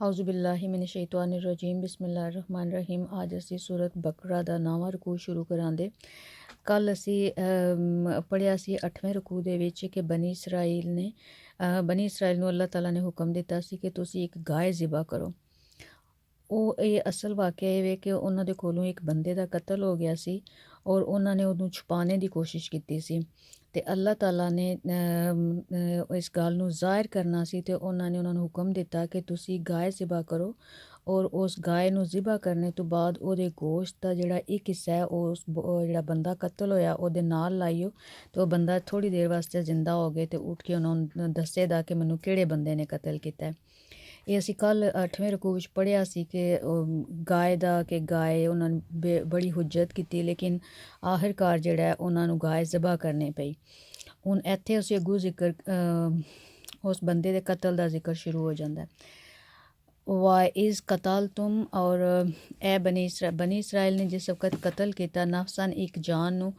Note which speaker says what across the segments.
Speaker 1: ਆਉਜ਼ੂ ਬਿਲਲਾਹਿ ਮਿਨ ਸ਼ੈਤਾਨਿਰ regime ਬਿਸਮਿਲ੍ਲਾਹਿਰ ਰਹਿਮਾਨਿਰ Rahim ਅੱਜ ਅਸੀਂ ਸੂਰਤ ਬਕਰਾ ਦਾ ਨਵਾਂ ਰਕੂ ਸ਼ੁਰੂ ਕਰਾਂਦੇ ਕੱਲ ਅਸੀਂ ਪੜਿਆ ਸੀ 8ਵੇਂ ਰਕੂ ਦੇ ਵਿੱਚ ਕਿ ਬਨੀ ਇਸਰਾਈਲ ਨੇ ਬਨੀ ਇਸਰਾਈਲ ਨੂੰ ਅੱਲਾਹ ਤਾਲਾ ਨੇ ਹੁਕਮ ਦਿੱਤਾ ਸੀ ਕਿ ਤੁਸੀਂ ਇੱਕ ਗਾਇ ਜ਼ਿਬਾ ਕਰੋ ਉਹ ਇਹ ਅਸਲ ਵਾਕਿਆ ਇਹ ਵੇ ਕਿ ਉਹਨਾਂ ਦੇ ਕੋਲੋਂ ਇੱਕ ਬੰਦੇ ਦਾ ਕਤਲ ਹੋ ਗਿਆ ਸੀ ਔਰ ਉਹਨਾਂ ਨੇ ਉਹਨੂੰ ਛੁਪਾਉਣੇ ਦੀ ਕੋਸ਼ਿਸ਼ ਕੀਤੀ ਸੀ ਤੇ ਅੱਲਾਹ ਤਾਲਾ ਨੇ ਇਸ ਗੱਲ ਨੂੰ ਜ਼ਾਹਿਰ ਕਰਨਾ ਸੀ ਤੇ ਉਹਨਾਂ ਨੇ ਉਹਨਾਂ ਨੂੰ ਹੁਕਮ ਦਿੱਤਾ ਕਿ ਤੁਸੀਂ ਗਾਇ ਜ਼ਿਬਾ ਕਰੋ ਔਰ ਉਸ ਗਾਇ ਨੂੰ ਜ਼ਿਬਾ ਕਰਨੇ ਤੋਂ ਬਾਅਦ ਉਹਦੇ ਗੋਸ਼ਤ ਦਾ ਜਿਹੜਾ ਇੱਕ ਹਿੱਸਾ ਹੈ ਉਸ ਜਿਹੜਾ ਬੰਦਾ ਕਤਲ ਹੋਇਆ, ਉਹਦੇ ਨਾਲ ਲਾਈਓ ਤੇ ਉਹ ਬੰਦਾ ਥੋੜੀ ਦੇਰ ਵਾਸਤੇ ਜ਼ਿੰਦਾ ਹੋ ਗਏ ਤੇ ਉੱਠ ਕੇ ਉਹਨਾਂ ਨੂੰ ਦੱਸੇਦਾ ਕਿ ਮੈਨੂੰ ਕਿਹੜੇ ਬੰਦੇ ਨੇ ਕਤਲ ਕੀਤਾ ਇਹ ਅਸੀਂ ਕੱਲ 8ਵੇਂ ਰਕੂ ਵਿੱਚ ਪੜਿਆ ਸੀ ਕਿ ਗਾਏ ਦਾ ਕਿ ਗਾਏ ਉਹਨਾਂ ਨੇ ਬੜੀ ਹੁਜਤ ਕੀਤੀ, ਲੇਕਿਨ ਆਖਿਰਕਾਰ ਜਿਹੜਾ ਉਹਨਾਂ ਨੂੰ ਗਾਏ ਜ਼ਬਾ ਕਰਨੇ ਪਈ। ਹੁਣ ਇੱਥੇ ਅਸੀਂ ਅਗੂ ਜ਼ਿਕਰ ਉਸ ਬੰਦੇ ਦੇ ਕਤਲ ਦਾ ਜ਼ਿਕਰ ਸ਼ੁਰੂ ਹੋ ਜਾਂਦਾ ਹੈ। ਵਾ ਇਸ ਕਤਲ ਤੁਮ? ਔਰ ਐ ਬਨੀ ਇਸਰਾ, ਬਨੀ ਇਸਰਾਇਲ ਨੇ ਜਿਸ ਵਕਤ ਕਤਲ ਕੀਤਾ ਨਫਸਨ ਇੱਕ ਜਾਨ ਨੂੰ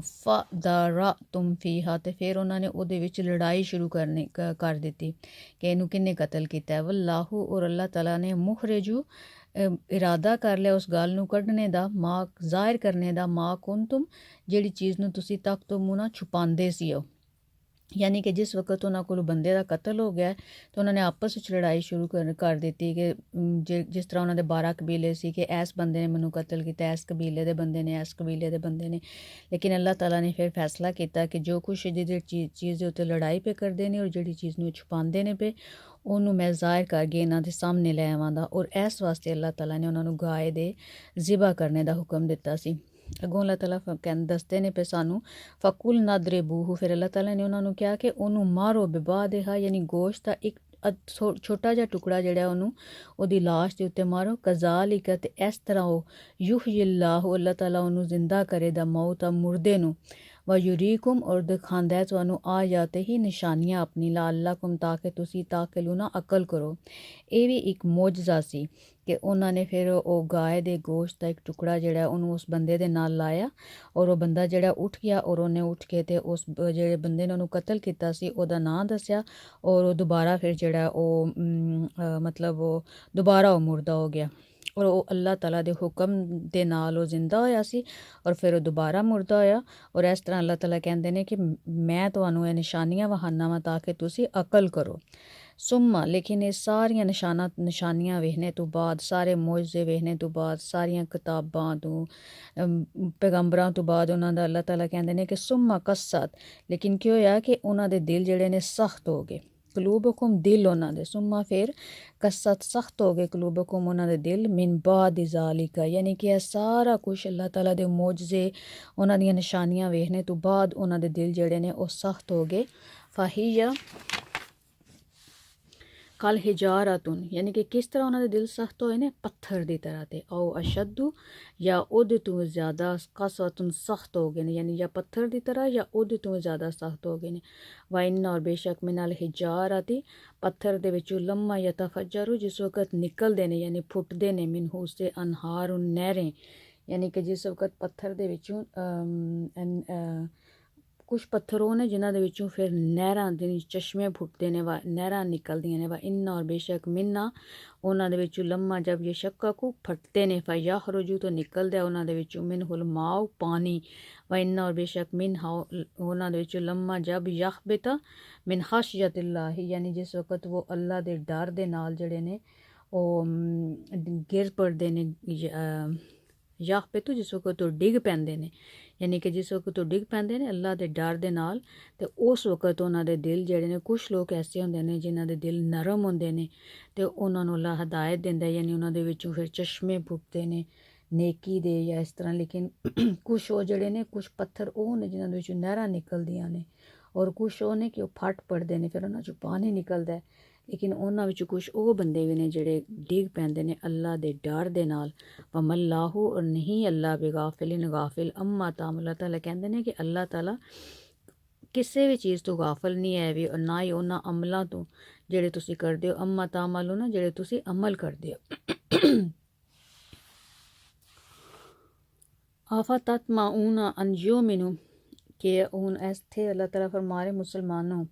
Speaker 1: ਫਦਰਾ ਤੁਮ ਫੀਹਾ ਤੇ ਫਿਰ ਉਹਨਾਂ ਨੇ ਉਹਦੇ ਵਿੱਚ ਲੜਾਈ ਸ਼ੁਰੂ ਕਰਨੀ ਕਰ ਦਿੱਤੀ ਕਿ ਇਹਨੂੰ ਕਿੰਨੇ ਕਤਲ ਕੀਤਾ ਵੱਲਾਹੂ ਔਰ ਅੱਲਾਹ ਤਾਲਾ ਨੇ ਮੁਖਰਜੂ ਇਰਾਦਾ ਕਰ ਲਿਆ ਉਸ ਗੱਲ ਨੂੰ ਕੱਢਣੇ ਦਾ ਮਾ ਜ਼ਾਹਿਰ ਕਰਨੇ ਦਾ ਮਾ ਕੁੰਤੁਮ ਜਿਹੜੀ ਚੀਜ਼ ਨੂੰ ਤੁਸੀਂ ਤੱਕ ਤੋਂ ਮੂੰਹ ਛੁਪਾਉਂਦੇ ਸੀ ਉਹ। ਯਾਨੀ ਕਿ ਜਿਸ ਵਕਤ ਉਹਨਾਂ ਕੋਲ ਬੰਦੇ ਦਾ ਕਤਲ ਹੋ ਗਿਆ ਤਾਂ ਉਹਨਾਂ ਨੇ ਆਪਸ ਵਿੱਚ ਲੜਾਈ ਸ਼ੁਰੂ ਕਰ ਕਰ ਦਿੱਤੀ ਕਿ ਜਿਸ ਤਰ੍ਹਾਂ ਉਹਨਾਂ ਦੇ 12 ਕਬੀਲੇ ਸੀ ਕਿ ਇਸ ਬੰਦੇ ਨੇ ਮੈਨੂੰ ਕਤਲ ਕੀਤਾ, ਇਸ ਕਬੀਲੇ ਦੇ ਬੰਦੇ ਨੇ, ਇਸ ਕਬੀਲੇ ਦੇ ਬੰਦੇ ਨੇ। ਲੇਕਿਨ ਅੱਲਾਹ ਤਾਲਾ ਨੇ ਫਿਰ ਫੈਸਲਾ ਕੀਤਾ ਕਿ ਜੋ ਕੁਛ ਜਿਹਦੇ ਚੀਜ਼ ਦੇ ਉੱਤੇ ਲੜਾਈ ਪੇ ਕਰਦੇ ਨੇ ਔਰ ਜਿਹੜੀ ਚੀਜ਼ ਨੂੰ ਛੁਪਾਉਂਦੇ ਨੇ ਪੇ, ਉਹਨੂੰ ਮੈਂ ਜ਼ਾਹਿਰ ਕਰਕੇ ਇਹਨਾਂ ਦੇ ਸਾਹਮਣੇ ਲੈ ਆਵਾਂਗਾ ਔਰ ਇਸ ਵਾਸਤੇ ਅੱਲਾਹ ਤਾਲਾ ਨੇ ਉਹਨਾਂ ਨੂੰ ਗਾਏ ਦੇ ਜ਼ਿਬਾ ਕਰਨੇ ਦਾ ਹੁਕਮ ਦਿੱਤਾ ਸੀ। ਅਗੋਂ ਅੱਲਾਹ ਤਾਲਾ ਕਹਿੰਦ ਦੱਸਦੇ ਨੇ ਪੇ ਸਾਨੂੰ, ਫਕੁਲ ਨਾਦਰੇ ਬੂਹੂ, ਫਿਰ ਅੱਲਾਹ ਤਾਲਾ ਨੇ ਉਹਨਾਂ ਨੂੰ ਕਿਹਾ ਕਿ ਉਹਨੂੰ ਮਾਰੋ ਬਿਬਾ ਦੇਹਾ ਯਾਨੀ ਗੋਸ਼ ਦਾ ਇੱਕ ਛੋਟਾ ਜਿਹਾ ਟੁਕੜਾ ਜਿਹੜਾ ਉਹਨੂੰ, ਉਹਦੀ লাশ ਦੇ ਉੱਤੇ ਮਾਰੋ, ਕਜ਼ਾਲਿਕ, ਤੇ ਇਸ ਤਰ੍ਹਾਂ ਉਹ ਯੁਹਯਿਲਲਾਹੁ, ਅੱਲਾਹ ਤਾਲਾ ਉਹਨੂੰ ਜ਼ਿੰਦਾ ਕਰੇ ਦਾ ਮੌਤ ਆ ਮੁਰਦੇ ਨੂੰ। ਵਾ ਯਰੀਕੁਮ ਔਰ ਦਿਖਾਉਂਦਾ ਤੁਹਾਨੂੰ ਆ ਜਾਤੇ ਹੀ ਨਿਸ਼ਾਨੀਆਂ ਆਪਣੀ, ਲਾ ਅੱਲਾਕੁਮ ਤਾਂ ਕਿ ਤੁਸੀਂ ਤਾਕਲੂਨਾ ਅਕਲ ਕਰੋ। ਇਹ ਵੀ ਇੱਕ ਮੌਜਜ਼ਾ ਸੀ। ਕਿ ਉਹਨਾਂ ਨੇ ਫਿਰ ਉਹ ਗਾਏ ਦੇ ਗੋਸ਼ਤ ਦਾ ਇੱਕ ਟੁਕੜਾ ਜਿਹੜਾ ਉਹਨੂੰ ਉਸ ਬੰਦੇ ਦੇ ਨਾਲ ਲਾਇਆ ਔਰ ਉਹ ਬੰਦਾ ਜਿਹੜਾ ਉੱਠ ਗਿਆ ਔਰ ਉਹਨੇ ਉੱਠ ਕੇ ਤੇ ਉਸ ਜਿਹੜੇ ਬੰਦੇ ਨੇ ਉਹਨੂੰ ਕਤਲ ਕੀਤਾ ਸੀ, ਉਹਦਾ ਨਾਂ ਦੱਸਿਆ ਔਰ ਉਹ ਦੁਬਾਰਾ ਫਿਰ ਜਿਹੜਾ ਉਹ ਮਤਲਬ ਉਹ ਦੁਬਾਰਾ ਉਹ ਮੁਰਦਾ ਹੋ ਗਿਆ ਔਰ ਉਹ ਅੱਲਾਹ ਤਾਲਾ ਦੇ ਹੁਕਮ ਦੇ ਨਾਲ ਉਹ ਜ਼ਿੰਦਾ ਹੋਇਆ ਸੀ ਔਰ ਫਿਰ ਉਹ ਦੁਬਾਰਾ ਮੁਰਦਾ ਹੋਇਆ ਔਰ ਇਸ ਤਰ੍ਹਾਂ ਅੱਲਾਹ ਤਾਲਾ ਕਹਿੰਦੇ ਨੇ ਕਿ ਮੈਂ ਤੁਹਾਨੂੰ ਇਹ ਨਿਸ਼ਾਨੀਆਂ ਵਹਾਨਾ ਵਾਂ ਤਾਂ ਕਿ ਤੁਸੀਂ ਅਕਲ ਕਰੋ। ਸੁਮਾ, ਲੇਕਿਨ ਇਹ ਸਾਰੀਆਂ ਨਿਸ਼ਾਨਾਂ, ਨਿਸ਼ਾਨੀਆਂ ਵੇਖਣੇ ਤੋਂ ਬਾਅਦ, ਸਾਰੇ ਮੌਜਜ਼ੇ ਵੇਖਣੇ ਤੋਂ ਬਾਅਦ, ਸਾਰੀਆਂ ਕਿਤਾਬਾਂ ਤੋਂ ਪੈਗੰਬਰਾਂ ਤੋਂ ਬਾਅਦ ਉਹਨਾਂ ਦਾ ਅੱਲਾਹ ਤਾਲਾ ਕਹਿੰਦੇ ਨੇ ਕਿ ਸੁਮਾ ਕਸਤ ਲੇਕਿਨ ਕੀ ਹੋਇਆ ਕਿ ਉਹਨਾਂ ਦੇ ਦਿਲ ਜਿਹੜੇ ਨੇ ਸਖਤ ਹੋ ਗਏ। ਕਲੂਬਕੁਮ ਦਿਲ ਉਹਨਾਂ ਦੇ। ਸੁਮਾ ਫਿਰ ਕਸਤ ਸਖਤ ਹੋ ਗਏ। ਕਲੂਬਕੁਮ ਉਹਨਾਂ ਦੇ ਦਿਲ ਮਿਨ ਬਾਦ ਜ਼ਾਲਿਕਾ। ਯਾਨੀ ਕਿ ਇਹ ਸਾਰਾ ਕੁਝ ਅੱਲਾਹ ਤਾਲਾ ਦੇ ਮੌਜਜ਼ੇ ਉਹਨਾਂ ਦੀਆਂ ਨਿਸ਼ਾਨੀਆਂ ਵੇਖਣੇ ਤੋਂ ਬਾਅਦ ਉਹਨਾਂ ਦੇ ਦਿਲ ਜਿਹੜੇ ਨੇ ਉਹ ਸਖਤ ਹੋ ਗਏ। ਫਾਹੀਆ ਕਲ ਹਿਜਾਰਤਨ, ਯਾਨੀ ਕਿ ਕਿਸ ਤਰ੍ਹਾਂ ਉਹਨਾਂ ਦੇ ਦਿਲ ਸਖਤ ਹੋਏ ਨੇ? ਪੱਥਰ ਦੀ ਤਰ੍ਹਾਂ ਤੇ। ਔ ਅਸ਼ਦੂ ਜਾਂ ਉਹਦੇ ਤੋਂ ਜ਼ਿਆਦਾ ਕਸਵਤਨ ਸਖਤ ਹੋ ਗਏ ਨੇ, ਯਾਨੀ ਜਾਂ ਪੱਥਰ ਦੀ ਤਰ੍ਹਾਂ ਜਾਂ ਉਹਦੇ ਤੋਂ ਜ਼ਿਆਦਾ ਸਖਤ ਹੋ ਗਏ ਨੇ। ਵਾਇਨ ਔਰ ਬੇਸ਼ੱਕ ਮਿਨਲ ਹਿਜਾਰਤੀ ਪੱਥਰ ਦੇ ਵਿੱਚੋਂ ਲੰਮਾ ਯਤਫਜਰੂ ਜਿਸ ਵਕਤ ਨਿਕਲਦੇ ਨੇ, ਯਾਨੀ ਫੁੱਟਦੇ ਨੇ ਮਿਨਹੂ ਸੇ ਅਨਹਾਰ ਨਹਿਰੇ। ਯਾਨੀ ਕਿ ਜਿਸ ਵਕਤ ਪੱਥਰ ਦੇ ਵਿੱਚੋਂ ਕੁਝ ਪੱਥਰ ਉਹ ਨੇ ਜਿਨ੍ਹਾਂ ਦੇ ਵਿੱਚੋਂ ਫਿਰ ਨਹਿਰਾਂ ਦੇ ਚਸ਼ਮੇ ਫੁੱਟਦੇ ਨੇ ਵਾ, ਨਹਿਰਾਂ ਨਿਕਲਦੀਆਂ ਨੇ ਵਾ, ਇਨ ਔਰ ਬੇਸ਼ੱਕ ਮਿੰਨਾ ਉਹਨਾਂ ਦੇ ਵਿੱਚੋਂ ਲੰਮਾ ਜਬ ਇਹ ਸ਼ੱਕਾ ਕੋ ਫਟਦੇ ਨੇ ਫਾ ਯਖਰਜੂ ਤੋਂ ਨਿਕਲਦਾ ਉਹਨਾਂ ਦੇ ਵਿੱਚੋਂ ਮਿਨ ਮਿਨਹੁਲ ਮਾਉ ਪਾਣੀ, ਵਾ ਇਨ ਔਰ ਬੇਸ਼ੱਕ ਮਿਨ ਉਹਨਾਂ ਦੇ ਵਿੱਚੋਂ ਲੰਮਾ ਜਬ ਯਖਬਤਾ ਮਿਨ ਖਸ਼ਯਤਿਲਲਾਹ ਯਾਨੀ ਜਿਸ ਵਕਤ ਉਹ ਅੱਲਾ ਦੇ ਡਰ ਦੇ ਨਾਲ ਜਿਹੜੇ ਨੇ, ਉਹ ਗਿਰ ਪੜਦੇ ਨੇ ਯਖਬਤੂ ਜਿਸ ਵਕਤ ਉਹ ਡਿੱਗ ਪੈਂਦੇ ਨੇ। ਯਾਨੀ ਕਿ ਜਿਸ ਵਕਤ ਉਹ ਡਿੱਗ ਪੈਂਦੇ ਨੇ, ਅੱਲਾ ਦੇ ਡਰ ਦੇ ਨਾਲ ਤੇ ਉਸ ਵਕਤ ਉਹਨਾਂ ਦੇ ਦਿਲ ਜਿਹੜੇ ਨੇ ਕੁਝ ਲੋਕ ਐਸੇ ਹੁੰਦੇ ਨੇ ਜਿਨ੍ਹਾਂ ਦੇ ਦਿਲ ਨਰਮ ਹੁੰਦੇ ਨੇ ਤੇ ਉਹਨਾਂ ਨੂੰ ਅੱਲਾ ਹਦਾਇਤ ਦਿੰਦਾ ਯਾਨੀ ਉਹਨਾਂ ਦੇ ਵਿੱਚੋਂ ਫਿਰ ਚਸ਼ਮੇ ਫੁੱਟਦੇ ਨੇ, ਨੇਕੀ ਦੇ ਜਾਂ ਇਸ ਤਰ੍ਹਾਂ। ਲੇਕਿਨ ਕੁਝ ਉਹ ਜਿਹੜੇ ਨੇ ਕੁਝ ਪੱਥਰ ਉਹ ਨੇ ਜਿਨ੍ਹਾਂ ਦੇ ਵਿੱਚੋਂ ਨਹਿਰਾਂ ਨਿਕਲਦੀਆਂ ਨੇ ਔਰ ਕੁਝ ਉਹ ਨੇ ਕਿ ਉਹ ਫਟ ਪੜਦੇ ਨੇ, ਫਿਰ ਉਹਨਾਂ ਚੋਂ ਪਾਣੀ ਨਿਕਲਦਾ ਲੇਕਿਨ ਉਹਨਾਂ ਵਿੱਚ ਕੁਝ ਉਹ ਬੰਦੇ ਵੀ ਨੇ ਜਿਹੜੇ ਡਿੱਗ ਪੈਂਦੇ ਨੇ ਅੱਲਾ ਦੇ ਡਰ ਦੇ ਨਾਲ। ਵਮੱਲਾਹੂ ਔਰ ਨਹੀਂ, ਅੱਲਾ ਬੇਗਾਫਿਲਿਨ ਗਾਫਿਲ ਅੰਮਾ ਤਾਮਲਾ ਤਾਲਾ ਕਹਿੰਦੇ ਨੇ ਕਿ ਅੱਲਾ ਤਾਲਾ ਕਿਸੇ ਵੀ ਚੀਜ਼ ਤੋਂ ਗਾਫਲ ਨਹੀਂ ਹੈ ਵੀ ਔਰ ਨਾ ਹੀ ਉਹਨਾਂ ਅਮਲਾਂ ਤੋਂ ਜਿਹੜੇ ਤੁਸੀਂ ਕਰਦੇ ਹੋ। ਅੰਮਾ ਤਾਮਲੂ ਨਾ ਜਿਹੜੇ ਤੁਸੀਂ ਅਮਲ ਕਰਦੇ ਹੋ। ਆਫਾ ਤਤਮਾਉਨਾ ਅਨ ਯੂਮਿਨੂ ਕਿ ਹੁਣ ਇਸ ਤੇ ਅੱਲਾਹ ਤਾਲਾ ਫਰਮਾਰੇ ਮੁਸਲਮਾਨੋਂ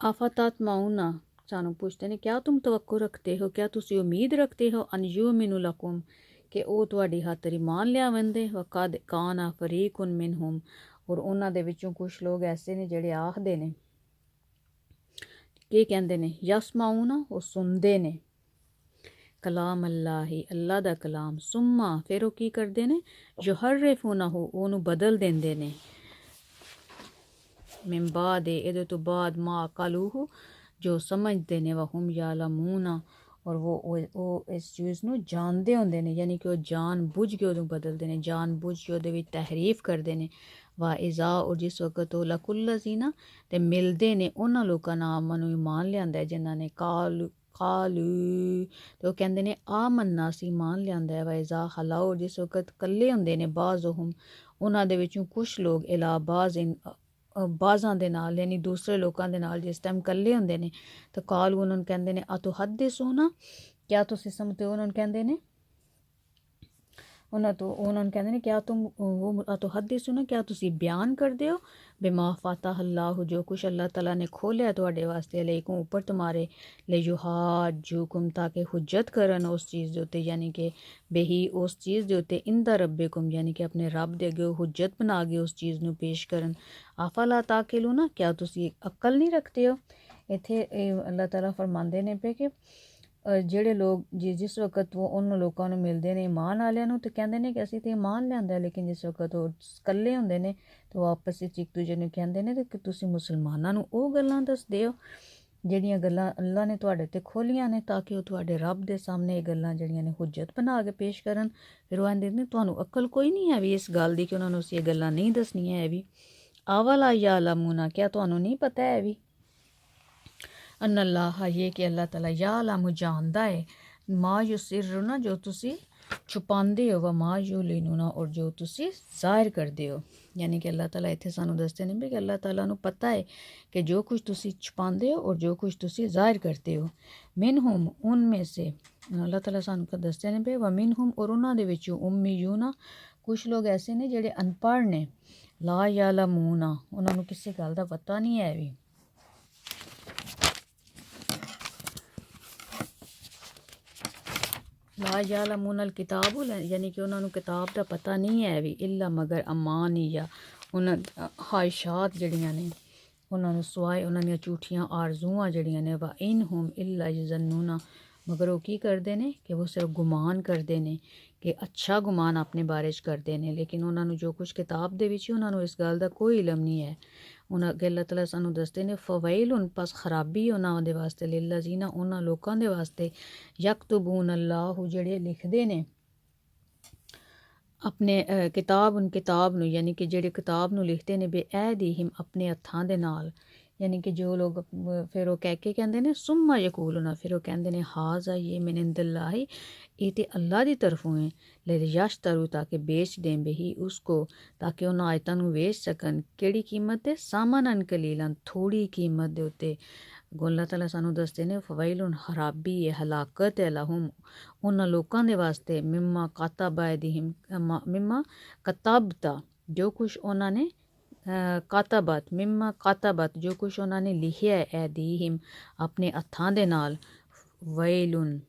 Speaker 1: ਆਫਤਾਤ ਮਾਉਨਾ ਸਾਨੂੰ ਪੁੱਛਦੇ ਨੇ ਕਿਆ ਤੁਮ ਤਵੱਕੁ ਰੱਖਦੇ ਹੋ ਕਿਆ ਤੁਸੀਂ ਉਮੀਦ ਰੱਖਦੇ ਹੋ ਅਨ ਯੂਮਿਨੂ ਲਕੁਮ ਕਿ ਉਹ ਤੁਹਾਡੀ ਹੱਥ ਈਮਾਨ ਲਿਆਵੰਦੇ ਵਕਦ ਕਾਨਾ ਫਰੀਕੁਨ ਮਿਨਹੁਮ ਔਰ ਉਹਨਾਂ ਦੇ ਵਿੱਚੋਂ ਕੁਝ ਲੋਕ ਐਸੇ ਨੇ ਜਿਹੜੇ ਆਖਦੇ ਨੇ ਕੀ ਕਹਿੰਦੇ ਨੇ ਯਸਮਾਉਨਾ ਉਹ ਸੁਣਦੇ ਨੇ ਕਲਾਮ ਅੱਲਾਹੀ ਅੱਲਾ ਦਾ ਕਲਾਮ ਸੁਮਾ ਫਿਰ ਉਹ ਕੀ ਕਰਦੇ ਨੇ ਯੁਹਰਫੁਨਹੁ ਉਹਨੂੰ ਬਦਲ ਦਿੰਦੇ ਨੇ ਮਿੰ ਬਾਦ ਇਹਦੇ ਤੋਂ ਬਾਅਦ ਮਾ ਕਲੂਹੂ ਜੋ ਸਮਝਦੇ ਨੇ ਵਹਮ ਯਾਲਮੂਨਾ ਔਰ ਉਹ ਉਹ- ਇਸ ਚੀਜ਼ ਨੂੰ ਜਾਣਦੇ ਹੁੰਦੇ ਨੇ ਯਾਨੀ ਕਿ ਉਹ ਜਾਣ ਬੁੱਝ ਕੇ ਉਹਨੂੰ ਬਦਲਦੇ ਨੇ ਜਾਣ ਬੁੱਝ ਕੇ ਉਹਦੇ ਵਿੱਚ ਤਹਿਰੀਫ ਕਰਦੇ ਨੇ ਵਾ ਇਜ਼ਾ ਔਰ ਜਿਸ ਵਕਤ ਉਹ ਲਕੁੱਲ ਜ਼ੀਨਾ ਤੇ ਮਿਲਦੇ ਨੇ ਉਹਨਾਂ ਲੋਕਾਂ ਨਾਲ ਆਮਨ ਨੂੰ ਇਮਾਨ ਲਿਆਂਦਾ ਹੈ ਜਿਨ੍ਹਾਂ ਨੇ ਕਾਲ ਕਾਲੂ ਤੇ ਉਹ ਕਹਿੰਦੇ ਨੇ ਆਮੰਨਾ ਸੀ ਇਮਾਨ ਲਿਆਂਦਾ ਹੈ ਵਾ ਇਜ਼ਾ ਹਲਾਓ ਜਿਸ ਵਕਤ ਕੱਲੇ ਹੁੰਦੇ ਨੇ ਬਾਜ਼ੁਹਮ ਉਹਨਾਂ ਦੇ ਵਿੱਚੋਂ ਕੁਝ ਲੋਕ ਇਲਾ ਬਾਜ਼ ਬਾਜ਼ਾਂ ਦੇ ਨਾਲ ਯਾਨੀ ਦੂਸਰੇ ਲੋਕਾਂ ਦੇ ਨਾਲ ਜਿਸ ਟਾਈਮ ਇਕੱਲੇ ਹੁੰਦੇ ਨੇ ਤਾਂ ਕਾਲੂ ਉਹਨਾਂ ਨੂੰ ਕਹਿੰਦੇ ਨੇ, ਆ ਤੋ ਹੱਦ ਦੇ ਸੋਨਾ? ਕਿਆ ਤੁਸੀਂ ਸਮਝਦੇ ਹੋ? ਉਹਨਾਂ ਨੂੰ ਕਹਿੰਦੇ ਨੇ। ਉਹਨਾਂ ਤੋਂ ਉਹਨਾਂ ਨੂੰ ਕਹਿੰਦੇ ਨੇ ਕਿਆ ਤੁਮ ਉਹ ਆ ਤੋ ਹੱਦ ਸੁਣਾ ਕਿਆ ਤੁਸੀਂ ਬਿਆਨ ਕਰਦੇ ਹੋ ਬਿਮਾ ਫਤਹ ਅੱਲਾਹ ਜੋ ਕੁਛ ਅੱਲਾਹ ਤਾਲਾ ਨੇ ਖੋਲਿਆ ਤੁਹਾਡੇ ਵਾਸਤੇ ਅਲੈਕੁਮ ਉੱਪਰ ਤੁਹਾਰੇ ਲੈ ਯੁਹਾਜੂਕੁਮ ਤਾਂ ਕਿ ਹੁਜਤ ਕਰਨ ਉਸ ਚੀਜ਼ ਦੇ ਉੱਤੇ ਯਾਨੀ ਕਿ ਬਹੀ ਉਸ ਚੀਜ਼ ਦੇ ਉੱਤੇ ਇੰਦਾ ਰੱਬੇਕੁਮ ਯਾਨੀ ਕਿ ਆਪਣੇ ਰੱਬ ਦੇ ਅੱਗੇ ਹੁਜਤ ਬਣਾ ਕੇ ਉਸ ਚੀਜ਼ ਨੂੰ ਪੇਸ਼ ਕਰਨ ਆਫਲਾ ਤਾਕਿਲੂ ਨਾ ਕਿਆ ਤੁਸੀਂ ਅਕਲ ਨਹੀਂ ਰੱਖਦੇ ਹੋ ਇੱਥੇ ਇਹ ਅੱਲਾਹ ਤਾਲਾ ਫਰਮਾਉਂਦੇ ਨੇ ਪਏ ਕਿ ਅ, ਜਿਹੜੇ ਲੋਕ ਜਿ, ਜਿਸ ਵਕਤ ਉਹ ਉਹਨਾਂ ਲੋਕਾਂ ਨੂੰ ਮਿਲਦੇ ਨੇ ਇਮਾਨ ਵਾਲਿਆਂ ਨੂੰ ਤੇ ਕਹਿੰਦੇ ਨੇ ਕਿ ਅਸੀਂ ਤੇ ਇਮਾਨ ਲਿਆਂਦਾ, ਲੇਕਿਨ ਜਿਸ ਵਕਤ ਉਹ ਇਕੱਲੇ ਹੁੰਦੇ ਨੇ, ਤੇ ਉਹ ਆਪਸ ਵਿੱਚ ਇੱਕ ਦੂਜੇ ਨੂੰ ਕਹਿੰਦੇ ਨੇ ਕਿ ਤੁਸੀਂ ਮੁਸਲਮਾਨਾਂ ਨੂੰ ਉਹ ਗੱਲਾਂ ਦੱਸਦੇ ਹੋ, ਜਿਹੜੀਆਂ ਗੱਲਾਂ ਅੱਲਾ ਨੇ ਤੁਹਾਡੇ ਤੇ ਖੋਲੀਆਂ ਨੇ ਤਾਂ ਕਿ ਉਹ ਤੁਹਾਡੇ ਰੱਬ ਦੇ ਸਾਹਮਣੇ ਇਹ ਗੱਲਾਂ ਜਿਹੜੀਆਂ ਨੇ ਹੁਜਤ ਬਣਾ ਕੇ ਪੇਸ਼ ਕਰਨ। ਫਿਰ ਉਹ ਕਹਿੰਦੇ ਨੇ, ਤੁਹਾਨੂੰ ਅਕਲ ਕੋਈ ਨਹੀਂ ਹੈ ਵੀ ਇਸ ਗੱਲ ਦੀ ਕਿ ਉਹਨਾਂ ਨੂੰ ਅਸੀਂ ਇਹ ਗੱਲਾਂ ਨਹੀਂ ਦੱਸਣੀਆਂ ਹੈ ਵੀ ਆਵਲਾ ਯਾ ਲਮੂਨਾ ਕਿਆ ਤੁਹਾਨੂੰ ਨਹੀਂ ਪਤਾ ਹੈ ਵੀ ਅਨ ਅੱਲਾਹ ਇਹ ਕਿ ਅੱਲਾਹ ਤਾਲਾ ਯਾ ਲਾਮੁ ਜਾਣਦਾ ਹੈ, ਮਾ ਯੁਸਿਰੁਨਾ ਜੋ ਤੁਸੀਂ ਛੁਪਾਉਂਦੇ ਹੋ, ਵਾ ਮਾ ਯੁਲਿਨੂਨਾ, ਔਰ ਜੋ ਤੁਸੀਂ ਜ਼ਾਹਿਰ ਕਰਦੇ ਹੋ। ਯਾਨੀ ਕਿ ਅੱਲਾਹ ਤਾਲਾ ਇੱਥੇ ਸਾਨੂੰ ਦੱਸਦੇ ਨੇ ਵੀ ਕਿ ਅੱਲਾਹ ਤਾਲਾ ਨੂੰ ਪਤਾ ਹੈ ਕਿ ਜੋ ਕੁਝ ਤੁਸੀਂ ਛੁਪਾਉਂਦੇ ਹੋ ਔਰ ਜੋ ਕੁਝ ਤੁਸੀਂ ਜ਼ਾਹਿਰ ਕਰਦੇ ਹੋ। ਮਿਨਹੁਮ ਉਨਮੇ ਸੇ। ਅੱਲਾਹ ਤਾਲਾ ਸਾਨੂੰ ਕ ਦੱਸਦੇ ਨੇ ਵੀ ਵਾ ਮਿਨਹੁਮ, ਔਰ ਉਹਨਾਂ ਦੇ ਵਿੱਚੋਂ ਉਮੀਯੂਨਾ ਕੁਝ ਲੋਕ ਐਸੇ ਨੇ ਜਿਹੜੇ ਅਨਪੜ੍ਹ ਨੇ। ਲਾ ਯਾਲਮੂਨਾ ਉਹਨਾਂ ਨੂੰ ਕਿਸੇ ਗੱਲ ਦਾ ਪਤਾ ਨਹੀਂ ਹੈ ਵੀ। ਲਾ ਯਾਲਮੂਨ ਅਲ ਕਿਤਾਬ ਯਾਨੀ ਕਿ ਉਹਨਾਂ ਨੂੰ ਕਿਤਾਬ ਦਾ ਪਤਾ ਨਹੀਂ ਹੈ ਵੀ ਇਲਾ ਮਗਰ ਅਮਾਨੀਆ ਉਹਨਾਂ ਹਾਇਸ਼ਾਤ ਜਿਹੜੀਆਂ ਨੇ ਉਹਨਾਂ ਨੂੰ ਸਵਾਏ ਉਹਨਾਂ ਦੀਆਂ ਝੂਠੀਆਂ ਆਰਜ਼ੂਆਂ ਜਿਹੜੀਆਂ ਨੇ ਵਾ ਇਨਹੁਮ ਇਲਾ ਯਜ਼ਨੂਨਾ ਮਗਰ ਉਹ ਕੀ ਕਰਦੇ ਨੇ ਕਿ ਉਹ ਸਿਰਫ ਗੁਮਾਨ ਕਰਦੇ ਨੇ ਕਿ ਅੱਛਾ ਗੁਮਾਨ ਆਪਣੇ ਬਾਰੇ 'ਚ ਕਰਦੇ ਨੇ ਲੇਕਿਨ ਉਹਨਾਂ ਨੂੰ ਜੋ ਕੁਝ ਕਿਤਾਬ ਦੇ ਵਿੱਚ ਉਹਨਾਂ ਨੂੰ ਇਸ ਗੱਲ ਦਾ ਕੋਈ ਇਲਮ ਨਹੀਂ ਹੈ ਉਹਨਾਂ ਅੱਗੇ ਅੱਲਾਹ ਤਾਲਾ ਸਾਨੂੰ ਦੱਸਦੇ ਨੇ ਫਵੈਲੁਨ ਪਸ ਖਰਾਬੀ ਉਹਨਾਂ ਦੇ ਵਾਸਤੇ ਲਿਲਜ਼ੀਨਾ ਉਹਨਾਂ ਲੋਕਾਂ ਦੇ ਵਾਸਤੇ ਯਕਤਬੂਨ ਅੱਲਾਹੁ ਜਿਹੜੇ ਲਿਖਦੇ ਨੇ। ਆਪਣੇ ਅ, ਕਿਤਾਬ ਉਨ ਕਿਤਾਬ ਨੂੰ ਯਾਨੀ ਕਿ ਜਿਹੜੇ ਕਿਤਾਬ ਨੂੰ ਲਿਖਦੇ ਨੇ ਬੇ ਐਦੀਹਿਮ ਆਪਣੇ ਹੱਥਾਂ ਦੇ ਨਾਲ। یعنی کہ جو لوگ پھر وہ کہہ کے کہندے نے سما یقولنا پھر وہ کہندے نے ہاضا یہ من عند اللہ یہ تے اللہ دی طرفوں ہوئیں لے یش ترو تاکہ بیچ دیں بے ہی اس کو، تاکہ انہوں آیتاں ویچ سکن۔ کیڑی قیمت ہے؟ سامانن کلیلن تھوڑی قیمت دے اوتے۔ گو اللہ تعالیٰ سانو دستے نے فوائل خرابی ہے ہلاکت ہے لہم۔ ان لوکاں دے واسطے، مما کاتب مما کتابتا جو کچھ انہوں نے ਕਾਤਬਤ, ਮਿਮਾ ਕਾਤਬਤ, ਜੋ ਕੁਛ ਉਹਨਾਂ ਨੇ ਲਿਖਿਆ ਹੈ ਐਦੀਹਿਮ ਆਪਣੇ ਹੱਥਾਂ ਦੇ ਨਾਲ, ਵੈਲੁਨ,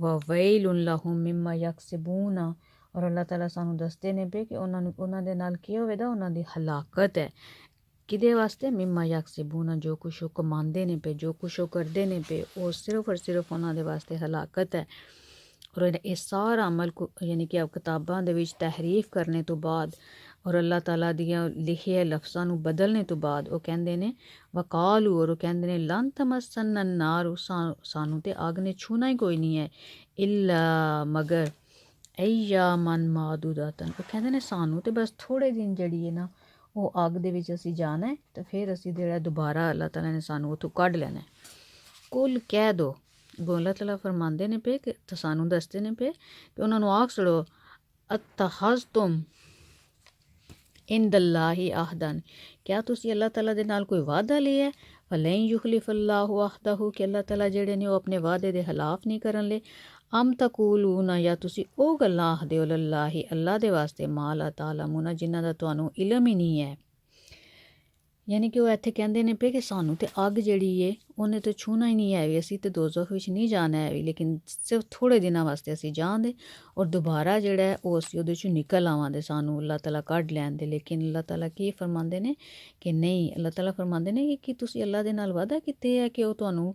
Speaker 1: ਵ ਵੈਲੁਨ ਲਹੁਮ ਮਿਮਾ ਯਕਸਬੂਨਾ। ਔਰ ਅੱਲਾਹ ਤਾਲਾ ਸਾਨੂੰ ਦੱਸਦੇ ਨੇ ਪਏ ਕਿ ਉਹਨਾਂ ਨੂੰ, ਉਹਨਾਂ ਦੇ ਨਾਲ ਕੀ ਹੋਵੇਗਾ? ਉਹਨਾਂ ਦੀ ਹਲਾਕਤ ਹੈ। ਕਿਹਦੇ ਵਾਸਤੇ? ਮਿਮਾ ਯਕਸਬੂਨਾ, ਜੋ ਕੁਛ ਉਹ ਕਮਾਉਂਦੇ ਨੇ ਪਏ ਜੋ ਕੁਛ ਉਹ ਕਰਦੇ ਨੇ ਪਏ ਉਹ ਸਿਰਫ ਔਰ ਸਿਰਫ ਉਹਨਾਂ ਦੇ ਵਾਸਤੇ ਹਲਾਕਤ ਹੈ। ਔਰ ਇਹ- ਇਹ ਸਾਰਾ ਅਮਲ ਕੋ, ਯਾਨੀ ਕਿ ਆਪ ਕਿਤਾਬਾਂ ਦੇ ਵਿੱਚ ਤਹਿਰੀਫ ਕਰਨੇ ਤੋਂ ਬਾਅਦ ਔਰ ਅੱਲਾਹ ਤਾਲਾ ਦੀਆਂ ਲਿਖੇ ਲਫ਼ਜ਼ਾਂ ਨੂੰ ਬਦਲਣੇ ਤੋਂ ਬਾਅਦ ਉਹ ਕਹਿੰਦੇ ਨੇ, ਵਕਾਲੂ ਔਰ ਉਹ ਕਹਿੰਦੇ ਨੇ ਲਨ ਤਮਸਨ ਨਾਰ ਸਾਨੂੰ ਤੇ ਅੱਗ ਨੇ ਛੂਣਾ ਹੀ ਕੋਈ ਨਹੀਂ ਹੈ। ਇਲਾ ਮਗਰ ਅਯਾਮਨ ਮਾਦੂਦਤਨ ਉਹ ਕਹਿੰਦੇ ਨੇ, ਸਾਨੂੰ ਤੇ ਬਸ ਥੋੜੇ ਦਿਨ ਜਿਹੜੀ ਹੈ ਨਾ, ਉਹ ਅੱਗ ਦੇ ਵਿੱਚ ਅਸੀਂ ਜਾਣਾ ਹੈ, ਤੇ ਫਿਰ ਅਸੀਂ ਜਿਹੜਾ ਦੁਬਾਰਾ ਅੱਲਾਹ ਤਾਲਾ ਨੇ ਸਾਨੂੰ ਉੱਥੋਂ ਕੱਢ ਲੈਣਾ ਕੁੱਲ ਕਹਿ ਦੋ। ਗੋਲਾ ਤਾਲਾ ਫਰਮਾਉਂਦੇ ਨੇ ਪਏ ਕਿ ਸਾਨੂੰ ਦੱਸਦੇ ਨੇ ਪਏ ਕਿ ਉਹਨਾਂ ਨੂੰ ਆਖ ਛੜੋ ਅਤਹਜ਼ਤੁਮ ਇੰਦੱਲਾਹੀ ਅਹਦਨ ਕਿਆ ਤੁਸੀਂ ਅੱਲਾਹ ਤਾਲਾ ਦੇ ਨਾਲ ਕੋਈ ਵਾਅਦਾ ਲਿਆ ਹੈ ਫਲੈਂ ਯੁਖਲਿਫ ਅੱਲਾਹੁ ਅਹਦਹੁ ਕਿ ਅੱਲਾਹ ਤਾਲਾ ਜਿਹੜੇ ਨੇ ਉਹ ਆਪਣੇ ਵਾਅਦੇ ਦੇ ਖਿਲਾਫ ਨਹੀਂ ਕਰਨ ਲੈ ਅਮ ਤਕੂਲੂਨਾ ਜਾਂ ਤੁਸੀਂ ਉਹ ਗੱਲਾਂ ਆਖਦੇ ਹੋ ਲੱਲਾਹੀ ਅੱਲਾਹ ਦੇ ਵਾਸਤੇ ਮਾਲਾ ਤਾਲਮੂਨਾ ਜਿਨ੍ਹਾਂ ਦਾ ਤੁਹਾਨੂੰ ਇਲਮ ਹੀ ਨਹੀਂ ਹੈ ਯਾਨੀ ਕਿ ਉਹ ਇੱਥੇ ਕਹਿੰਦੇ ਨੇ ਪਏ ਕਿ ਸਾਨੂੰ ਤੇ ਅੱਗ ਜਿਹੜੀ ਏ, ਉਹਨੇ ਤੇ ਛੂਣਾ ਹੀ ਨਹੀਂ ਹੈ ਵੀ ਅਸੀਂ ਤੇ ਦੋਜ਼ਖ ਵਿੱਚ ਨਹੀਂ ਜਾਣਾ ਹੈ ਵੀ ਲੇਕਿਨ ਸਿਰਫ ਥੋੜੇ ਦਿਨਾਂ ਵਾਸਤੇ ਅਸੀਂ ਜਾਵਾਂਗੇ ਔਰ ਦੁਬਾਰਾ ਜਿਹੜਾ ਉਹ ਅਸੀਂ ਉਹਦੇ ਚੋਂ ਨਿਕਲ ਆਵਾਂਗੇ ਸਾਨੂੰ ਅੱਲਾਹ ਤਾਲਾ ਕੱਢ ਲੈਣ ਦੇ, ਲੇਕਿਨ ਅੱਲਾਹ ਤਾਲਾ ਕੀ ਫਰਮਾਉਂਦੇ ਨੇ ਕਿ ਨਹੀਂ, ਅੱਲਾਹ ਤਾਲਾ ਫਰਮਾਉਂਦੇ ਨੇ ਕਿ ਤੁਸੀਂ ਅੱਲਾਹ ਦੇ ਨਾਲ ਵਾਅਦਾ ਕੀਤੇ ਹੈ ਕਿ ਉਹ ਤੁਹਾਨੂੰ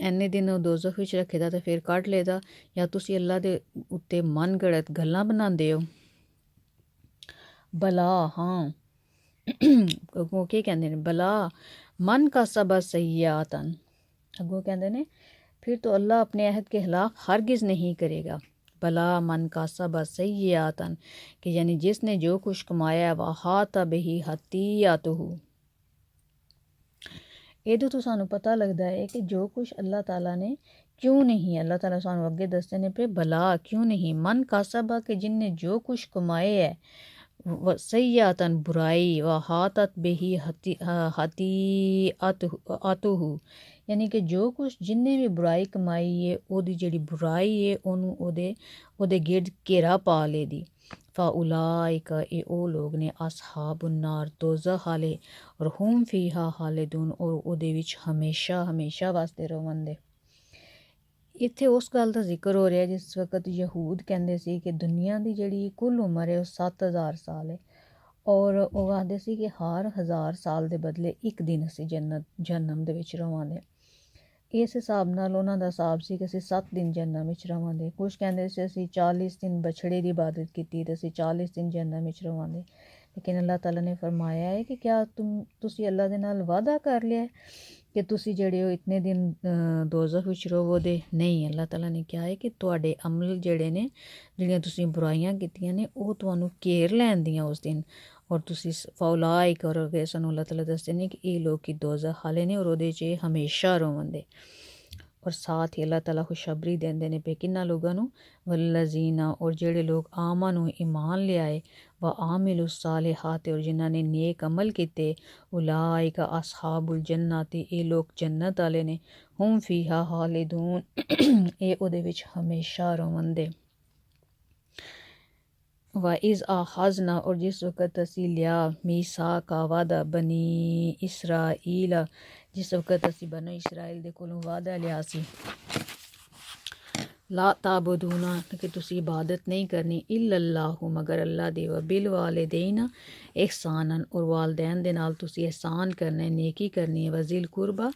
Speaker 1: ਐਨੇ ਦਿਨ ਉਹ ਦੋਜ਼ਖ ਵਿੱਚ ਰੱਖੇਦਾ ਤੇ ਫਿਰ ਕੱਢ ਲੇਦਾ ਜਾਂ ਤੁਸੀਂ ਅੱਲਾਹ ਦੇ ਉੱਤੇ ਮਨ ਗੜਤ ਗੱਲਾਂ ਬਣਾਉਂਦੇ ਹੋ? ਬਲਾ, ਹਾਂ। ਅੱਗੋਂ ਕੀ ਕਹਿੰਦੇ ਨੇ ਬਲਾ ਮਨ ਕਾ ਸਬਾ ਸਈਆਤਨ ਅੱਗੋਂ ਕਹਿੰਦੇ ਨੇ پھر تو اللہ اپنے عہد کے خلاف ہرگز نہیں کرے گا بلا من کا سبا سیاتن کہ یعنی جس نے جو کچھ کمایا وہ ہاتھ بہی ہتی یا تو ہو ਇਹਦੇ ਤੋਂ ਸਾਨੂੰ ਪਤਾ ਲੱਗਦਾ ਹੈ ਕਿ ਜੋ ਕੁਝ ਅੱਲਾਹ ਤਾਲਾ ਨੇ ਕਿਉਂ ਨਹੀਂ ਅੱਲਾਹ ਤਾਲਾ ਸਾਨੂੰ ਅੱਗੇ ਦੱਸਦੇ ਨੇ ਪਏ ਬਲਾ ਕਿਉਂ ਨਹੀਂ ਮਨ ਕਾਸਬਾ ਕਿ ਜਿਨਨੇ ਜੋ ਕੁਝ ਕਮਾਏ ਹੈ सयातन बुराई व हातत बेही हती ਆਤੁਹੂ ਯਾਨੀ ਕਿ ਜੋ ਕੁਛ ਜਿੰਨੇ ਵੀ ਬੁਰਾਈ ਕਮਾਈ ਏ ਉਹਦੀ ਜਿਹੜੀ ਬੁਰਾਈ ਏ ਉਹਨੂੰ ਉਹਦੇ ਉਹਦੇ ਗਿਰਦ ਘੇਰਾ ਪਾ ਲੇ ਦੀ ਫਾ ਉਲਾਇਕ ਇਹ ਉਹ ਲੋਕ ਨੇ ਅਸਹਾਬੁਨ ਨਾਰ ਦੋਜ਼ਖ ਹਾਲੇ ਔਰ ਹਮ ਫੀਹਾ ਹਾਲਿਦੂਨ ਔਰ ਉਹਦੇ ਵਿੱਚ ਹਮੇਸ਼ਾ ਹਮੇਸ਼ਾ ਵਾਸਤੇ ਰਵੰਦੇ ਇੱਥੇ ਉਸ ਗੱਲ ਦਾ ਜ਼ਿਕਰ ਹੋ ਰਿਹਾ ਜਿਸ ਵਕਤ ਯਹੂਦ ਕਹਿੰਦੇ ਸੀ ਕਿ ਦੁਨੀਆ ਦੀ ਜਿਹੜੀ ਕੁੱਲ ਉਮਰ ਹੈ ਉਹ 7000 ਸਾਲ ਹੈ ਔਰ ਉਹ ਕਹਿੰਦੇ ਸੀ ਕਿ ਹਰ ਹਜ਼ਾਰ ਸਾਲ ਦੇ ਬਦਲੇ ਇੱਕ ਦਿਨ ਅਸੀਂ ਜੰਨਤ ਜਨਮ ਦੇ ਵਿੱਚ ਰਵਾਂਗੇ। ਇਸ ਹਿਸਾਬ ਨਾਲ ਉਹਨਾਂ ਦਾ ਹਿਸਾਬ ਸੀ ਕਿ ਅਸੀਂ 7 ਦਿਨ ਜਨਮ ਵਿੱਚ ਰਵਾਂਗੇ। ਕੁਝ ਕਹਿੰਦੇ ਸੀ, ਅਸੀਂ 40 ਦਿਨ ਬਛੜੇ ਦੀ ਇਬਾਦਤ ਕੀਤੀ ਤੇ ਅਸੀਂ 40 ਦਿਨ ਜਨਮ ਵਿੱਚ ਰਵਾਂਗੇ। ਲੇਕਿਨ ਅੱਲਾਹ ਤਾਲਾ ਨੇ ਫਰਮਾਇਆ ਹੈ ਕਿ ਕਿਆ ਤੁਮ, ਤੁਸੀਂ ਅੱਲਾਹ ਦੇ ਨਾਲ ਵਾਅਦਾ ਕਰ ਲਿਆ ਕਿ ਤੁਸੀਂ ਜਿਹੜੇ ਹੋ ਇਤਨੇ ਦਿਨ ਦੋਜ਼ਖ ਵਿੱਚ ਰਹੋਗੇ ਨਹੀਂ, ਅੱਲਾਹ ਤਾਲਾ ਨੇ ਕਿਹਾ ਹੈ ਕਿ ਤੁਹਾਡੇ ਅਮਲ ਜਿਹੜੇ ਨੇ, ਜਿਹੜੀਆਂ ਤੁਸੀਂ ਬੁਰਾਈਆਂ ਕੀਤੀਆਂ ਨੇ, ਉਹ ਤੁਹਾਨੂੰ ਘੇਰ ਲੈਂਦੀਆਂ ਉਸ ਦਿਨ। ਔਰ ਤੁਸੀਂ ਫੌਲਾਈ ਕਰੋਗੇ ਸਾਨੂੰ ਅੱਲਾਹ ਤਾਲਾ ਦੱਸਦੇ ਨੇ ਕਿ ਇਹ ਲੋਕ ਹੀ ਦੋਜ਼ਖ ਹਾਲੇ ਨੇ ਔਰ ਉਹਦੇ 'ਚ ਹਮੇਸ਼ਾ ਰਵੰਦੇ ਔਰ ਸਾਥ ਹੀ ਅੱਲਾਹ ਤਾਲਾ ਖੁਸ਼ਖਬਰੀ ਦਿੰਦੇ ਨੇ ਪਏ ਕਿੰਨਾ ਲੋਕਾਂ ਨੂੰ? ਵਲਜ਼ੀਨਾ, ਔਰ ਜਿਹੜੇ ਲੋਕ ਆਮਾ ਨੂੰ ਇਮਾਨ ਲਿਆਏ, ਵਾ ਆਮਿਲੁ ਸਾਲਿਹਾਤ, ਔਰ ਜਿਨ੍ਹਾਂ ਨੇ ਨੇਕ ਅਮਲ ਕੀਤੇ, ਉਲਾਇਕ ਅਸਹਾਬੁਲ ਜੰਨਤੀ, ਇਹ ਲੋਕ ਜੰਨਤ ਵਾਲੇ ਨੇ। ਹਮ ਫੀਹਾ ਹਾਲਿਦੂਨ, ਇਹ ਉਹਦੇ ਵਿੱਚ ਹਮੇਸ਼ਾ ਰਹਿਣਦੇ ਵਾ ਇਜ਼ ਆਖਜ਼ਨਾ ਔਰ ਜਿਸ ਵਕਤ ਅਸੀਂ ਲਿਆ ਮੀਸਾ ਕਾ ਵਾਦਾ ਬਨੀ ਇਸਰਾਇਲ ਜਿਸ ਵਕਤ ਅਸੀਂ ਬਨੋ ਇਸਰਾਈਲ ਦੇ ਕੋਲੋਂ ਵਾਦਾ ਲਿਆ ਸੀ ਲਾ ਤਾਬਦੂਨਾ ਕਿ ਤੁਸੀਂ ਇਬਾਦਤ ਨਹੀਂ ਕਰਨੀ ਇਲੱਲਾਹੁ ਮਗਰ ਅੱਲਾ ਦੇ ਵ ਬਿਲ ਵਾਲਿਦੈਨ ਇਹਸਾਨਨ ਔਰ ਵਾਲਦੈਨ ਦੇ ਨਾਲ ਤੁਸੀਂ ihsan ਕਰਨਾ ਹੈ ਨੇਕੀ ਕਰਨੀ ਹੈ ਵਜ਼ਿਲ ਕੁਰਬਾ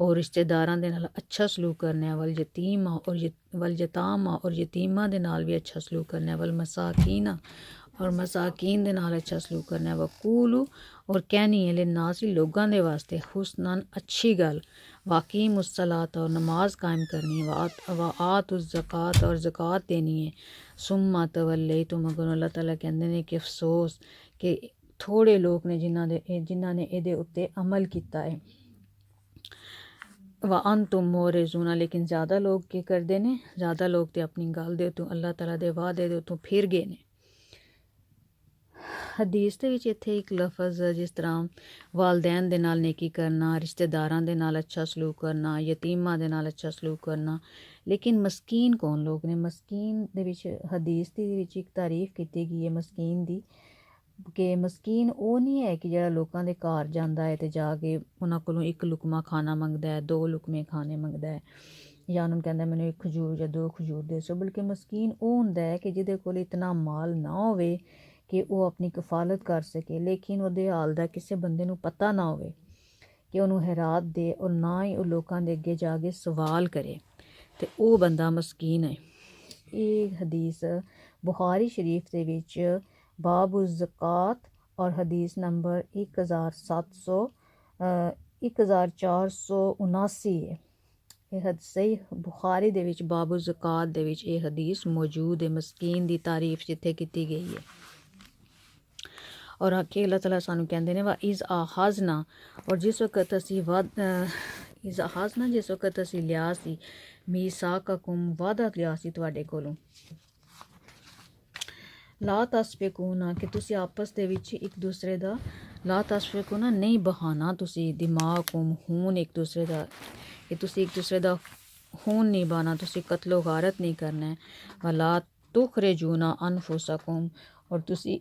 Speaker 1: ਔਰ ਰਿਸ਼ਤੇਦਾਰਾਂ ਦੇ ਨਾਲ ਅੱਛਾ ਸਲੂਕ ਕਰਨਾ ਹੈ ਵਲ ਯਤੀਮ ਔਰ ਵਲ ਯਤਾਮ ਔਰ ਯਤੀਮਾਂ ਦੇ ਨਾਲ ਵੀ ਅੱਛਾ ਸਲੂਕ ਕਰਨਾ ਹੈ ਵਲ ਮਸਾਕੀਨ ਔਰ ਮਸਾਕੀਨ ਦੇ ਨਾਲ ਅੱਛਾ ਸਲੂਕ اور کہنی ہے للناس لوگوں دے واسطے حسنان اچھی گل۔ واقعی مصلاط اور نماز قائم کرنی وعات و الزکات اور زکات دینی ہے۔ سما طلّہ تو مگر اللہ تعالیٰ کہندے نے کہ افسوس کہ تھوڑے لوگ نے جنہاں دے، جنہاں نے اے اتے عمل کیتا ہے۔ و ان تم مورے زونا لیکن زیادہ لوگ کی کرتے ہیں زیادہ لوگ تے اپنی گل دے تو اللہ تعالیٰ دے وعدے دے تو پھر گئے نے۔ ਹਦੀਸ ਦੇ ਵਿੱਚ ਇੱਥੇ ਇੱਕ ਲਫ਼ਜ਼ ਜਿਸ ਤਰ੍ਹਾਂ ਵਾਲਦੈਨ ਦੇ ਨਾਲ ਨੇਕੀ ਕਰਨਾ, ਰਿਸ਼ਤੇਦਾਰਾਂ ਦੇ ਨਾਲ ਅੱਛਾ ਸਲੂਕ ਕਰਨਾ, ਯਤੀਮਾਂ ਦੇ ਨਾਲ ਅੱਛਾ ਸਲੂਕ ਕਰਨਾ। ਲੇਕਿਨ ਮਸਕੀਨ ਕੌਣ ਲੋਕ ਨੇ? ਮਸਕੀਨ ਦੇ ਵਿੱਚ ਹਦੀਸ ਦੇ ਵਿੱਚ ਇੱਕ ਤਾਰੀਫ ਕੀਤੀ ਗਈ ਹੈ ਮਸਕੀਨ ਦੀ ਕਿ ਮਸਕੀਨ ਉਹ ਨਹੀਂ ਹੈ ਕਿ ਜਿਹੜਾ ਲੋਕਾਂ ਦੇ ਘਰ ਜਾਂਦਾ ਹੈ ਤੇ ਜਾ ਕੇ ਉਹਨਾਂ ਕੋਲੋਂ ਇੱਕ ਲੁਕਮਾ ਖਾਣਾ ਮੰਗਦਾ ਹੈ, ਦੋ ਲੁਕਮੇ ਖਾਣੇ ਮੰਗਦਾ ਹੈ। ਜਾਂ ਉਹਨੂੰ ਕਹਿੰਦਾ, ਮੈਨੂੰ ਇੱਕ ਖਜੂਰ ਜਾਂ ਦੋ ਖਜੂਰ ਦੇ ਸੋ ਬਲਕਿ ਮਸਕੀਨ ਉਹ ਹੁੰਦਾ ਹੈ ਕਿ ਜਿਹਦੇ ਕੋਲ ਇਤਨਾ ਮਾਲ ਨਾ ਹੋਵੇ ਕਿ ਉਹ ਆਪਣੀ ਕਫਾਲਤ ਕਰ ਸਕੇ, ਲੇਕਿਨ ਉਹਦੇ ਹਾਲ ਦਾ ਕਿਸੇ ਬੰਦੇ ਨੂੰ ਪਤਾ ਨਾ ਹੋਵੇ ਕਿ ਉਹਨੂੰ ਹੈਰਾਤ ਦੇ ਔਰ ਨਾ ਹੀ ਉਹ ਲੋਕਾਂ ਦੇ ਅੱਗੇ ਜਾ ਕੇ ਸਵਾਲ ਕਰੇ। ਤੇ ਉਹ ਬੰਦਾ ਮਸਕੀਨ ਹੈ। ਇਹ ਹਦੀਸ ਬੁਖਾਰੀ ਸ਼ਰੀਫ ਦੇ ਵਿੱਚ ਬਾਬੂ ਜ਼ਕਾਤ ਔਰ ਹਦੀਸ ਨੰਬਰ 1700 1479 ਹੈ। ਇਹ ਹਦ ਸਹੀ ਬੁਖਾਰੀ ਦੇ ਵਿੱਚ ਬਾਬੂ ਜ਼ਕਾਤ ਦੇ ਵਿੱਚ ਇਹ ਹਦੀਸ ਮੌਜੂਦ ਹੈ, ਮਸਕੀਨ ਦੀ ਤਾਰੀਫ ਜਿੱਥੇ ਕੀਤੀ ਗਈ ਹੈ। ਔਰ ਆਕੇ ਅੱਲਾਹ ਤਾਲਾ ਸਾਨੂੰ ਕਹਿੰਦੇ ਨੇ, ਵਾ ਇਜ਼ ਆਹਾਜ਼ਨਾ ਔਰ ਜਿਸ ਵਕਤ ਅਸੀਂ ਵਦ ਇਜ਼ ਆਹਾਜ਼ਨਾ ਜਿਸ ਵਕਤ ਅਸੀਂ ਲਿਆ ਸੀ ਮੀਸਾਕਕੁਮ ਵਾਦਾ ਲਿਆ ਸੀ ਤੁਹਾਡੇ ਕੋਲੋਂ। ਲਾ ਤਸਫਿਕੂਨਾ, ਕਿ ਤੁਸੀਂ ਆਪਸ ਦੇ ਵਿੱਚ ਇੱਕ ਦੂਸਰੇ ਦਾ ਲਾ ਤਸਫਿਕੂਨਾ ਨਹੀਂ ਬਹਾਨਾ, ਤੁਸੀਂ ਦਿਮਾਗੁਮ ਹੂਨ ਇੱਕ ਦੂਸਰੇ ਦਾ, ਕਿ ਤੁਸੀਂ ਇੱਕ ਦੂਸਰੇ ਦਾ ਖੂਨ ਨਹੀਂ ਬਾਨਾ ਤੁਸੀਂ ਕਤਲੋ ਗਾਰਤ ਨਹੀਂ ਕਰਨਾ ਹੈ। ਵਲਾ ਤੁਖਰਜੂਨਾ ਅਨਫੁਸਕੁਮ, ਔਰ ਤੁਸੀਂ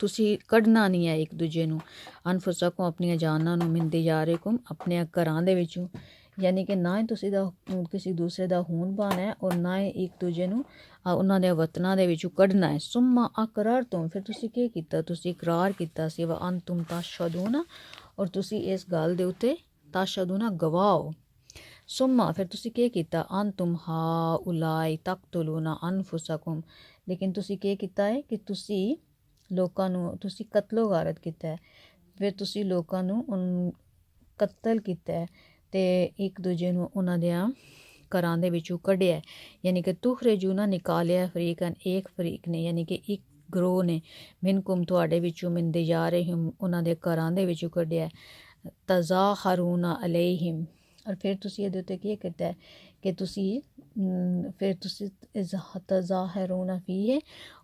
Speaker 1: ਤੁਸੀਂ ਕੱਢਣਾ ਨਹੀਂ ਹੈ ਇੱਕ ਦੂਜੇ ਨੂੰ। ਅਨਫੁਸਕਮ ਆਪਣੀਆਂ ਜਾਨਾਂ ਨੂੰ ਮਿਨ ਦਿਯਾਰਿਕਮ ਆਪਣੇ ਘਰਾਂ ਦੇ ਵਿੱਚੋਂ। ਯਾਨੀ ਕਿ ਨਾ ਹੀ ਤੁਸੀਂ ਦਾ ਕਿਸੇ ਦੂਸਰੇ ਦਾ ਖੂਨ ਪਾਣਾ ਹੈ ਔਰ ਨਾ ਹੀ ਇੱਕ ਦੂਜੇ ਨੂੰ ਉਹਨਾਂ ਦੇ ਵਤਨਾਂ ਦੇ ਵਿੱਚੋਂ ਕੱਢਣਾ ਹੈ। ਸੁਮਾ ਅਕਰਰ ਤੁਮ ਫਿਰ ਤੁਸੀਂ ਕੀ ਕੀਤਾ? ਤੁਸੀਂ ਇਕਰਾਰ ਕੀਤਾ ਸੀ। ਵਾ ਅੰਤੁਮ ਤਸ਼ਹਦੂਨਾ। ਔਰ ਤੁਸੀਂ ਇਸ ਗੱਲ ਦੇ ਉੱਤੇ ਤਸ਼ਹਦੂਨਾ ਗਵਾਓ। ਸੁਮਾ, ਫਿਰ ਤੁਸੀਂ ਕੀ ਕੀਤਾ? ਅੰਤੁਮ ਹਾ ਉਲਾਈ ਤਕਤਲੂਨਾ ਅਨਫੁਸਕਮ। ਲੇਕਿਨ ਤੁਸੀਂ ਕੀ ਕੀਤਾ ਹੈ ਕਿ ਤੁਸੀਂ ਲੋਕਾਂ ਨੂੰ, ਤੁਸੀਂ ਕਤਲੋ ਗਾਰਤ ਕੀਤਾ ਹੈ। ਫਿਰ ਤੁਸੀਂ ਲੋਕਾਂ ਨੂੰ ਕਤਲ ਕੀਤਾ ਹੈ ਤੇ ਇੱਕ ਦੂਜੇ ਨੂੰ ਉਹਨਾਂ ਦੇ ਘਰਾਂ ਦੇ ਵਿੱਚੋਂ ਕੱਢਿਆ ਯਾਨੀ ਕਿ ਤੁਖਰੇ ਤੁਖਰਜੂਨਾ ਨਿਕਾਲਿਆ ਫਰੀਕਨ ਇੱਕ ਫਰੀਕ ਨੇ। ਯਾਨੀ ਕਿ ਇੱਕ ਗਰੋਹ ਨੇ। ਮਿਨਕੁਮ ਤੁਹਾਡੇ ਵਿੱਚੋਂ ਮਿੰਦੇ ਜਾ ਰਹੇ ਦਿਯਾਰਿਹਿਮ ਉਹਨਾਂ ਦੇ ਘਰਾਂ ਦੇ ਵਿੱਚੋਂ ਕੱਢਿਆ ਹੈ। ਤਜ਼ਾਹਰੂਨਾ ਅਲੈਹਿਮ। ਔਰ ਫਿਰ ਤੁਸੀਂ ਇਹਦੇ ਉੱਤੇ ਕੀ ਕੀਤਾ ਕਿ ਤੁਸੀਂ ਫਿਰ ਤੁਸੀਂ ਇਜ਼ਾ- ਤਜ਼ਾਹਰੂਨਾ ਫੀਹ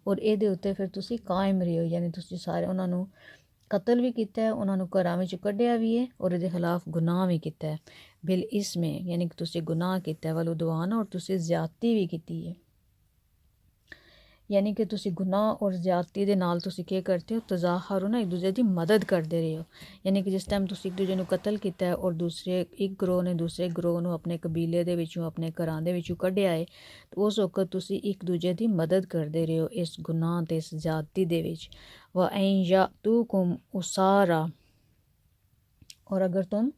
Speaker 1: ਔਰ ਇਹਦੇ ਉੱਤੇ ਫਿਰ ਤੁਸੀਂ ਕਾਇਮ ਰਹੇ ਹੋ, ਯਾਨੀ ਤੁਸੀਂ ਸਾਰੇ ਉਹਨਾਂ ਨੂੰ ਕਤਲ ਵੀ ਕੀਤਾ ਹੈ, ਉਹਨਾਂ ਨੂੰ ਘਰਾਂ ਵਿੱਚ ਕੱਢਿਆ ਵੀ ਹੈ ਔਰ ਇਹਦੇ ਖਿਲਾਫ ਗੁਨਾਹ ਵੀ ਕੀਤਾ ਹੈ। ਬਿਲ ਇਸਮੇ, ਯਾਨੀ ਕਿ ਤੁਸੀਂ ਗੁਨਾਹ ਕੀਤਾ ਹੈ, ਵਲ ਉਦਵਾਨ ਔਰ ਤੁਸੀਂ ਜ਼ਿਆਦਤੀ ਵੀ ਕੀਤੀ ਹੈ। ਯਾਨੀ ਕਿ ਤੁਸੀਂ ਗੁਨਾਹ ਔਰ ਜ਼ਿਆਦਤੀ ਦੇ ਨਾਲ ਤੁਸੀਂ ਕੀ ਕਰਦੇ ਹੋ? ਤਜ਼ਾਹਰ ਨਾ ਇੱਕ ਦੂਜੇ ਦੀ ਮਦਦ ਕਰਦੇ ਰਹੇ ਹੋ। ਯਾਨੀ ਕਿ ਜਿਸ ਟਾਈਮ ਤੁਸੀਂ ਇੱਕ ਦੂਜੇ ਨੂੰ ਕਤਲ ਕੀਤਾ ਹੈ ਔਰ ਦੂਸਰੇ, ਇੱਕ ਗਰੋਹ ਨੇ ਦੂਸਰੇ ਗਰੋਹ ਨੂੰ ਆਪਣੇ ਕਬੀਲੇ ਦੇ ਵਿੱਚੋਂ, ਆਪਣੇ ਘਰਾਂ ਦੇ ਵਿੱਚੋਂ ਕੱਢਿਆ ਹੈ ਉਸ ਵਕਤ ਤੁਸੀਂ ਇੱਕ ਦੂਜੇ ਦੀ ਮਦਦ ਕਰਦੇ ਰਹੇ ਹੋ ਇਸ ਗੁਨਾਹ ਤੇ ਇਸ ਜ਼ਿਆਦਤੀ ਦੇ ਵਿੱਚ। व ਐਨ ਯਾਤੂਕੁਮ ਉਸਾਰਾ। ਔਰ ਅਗਰ ਤੁਮ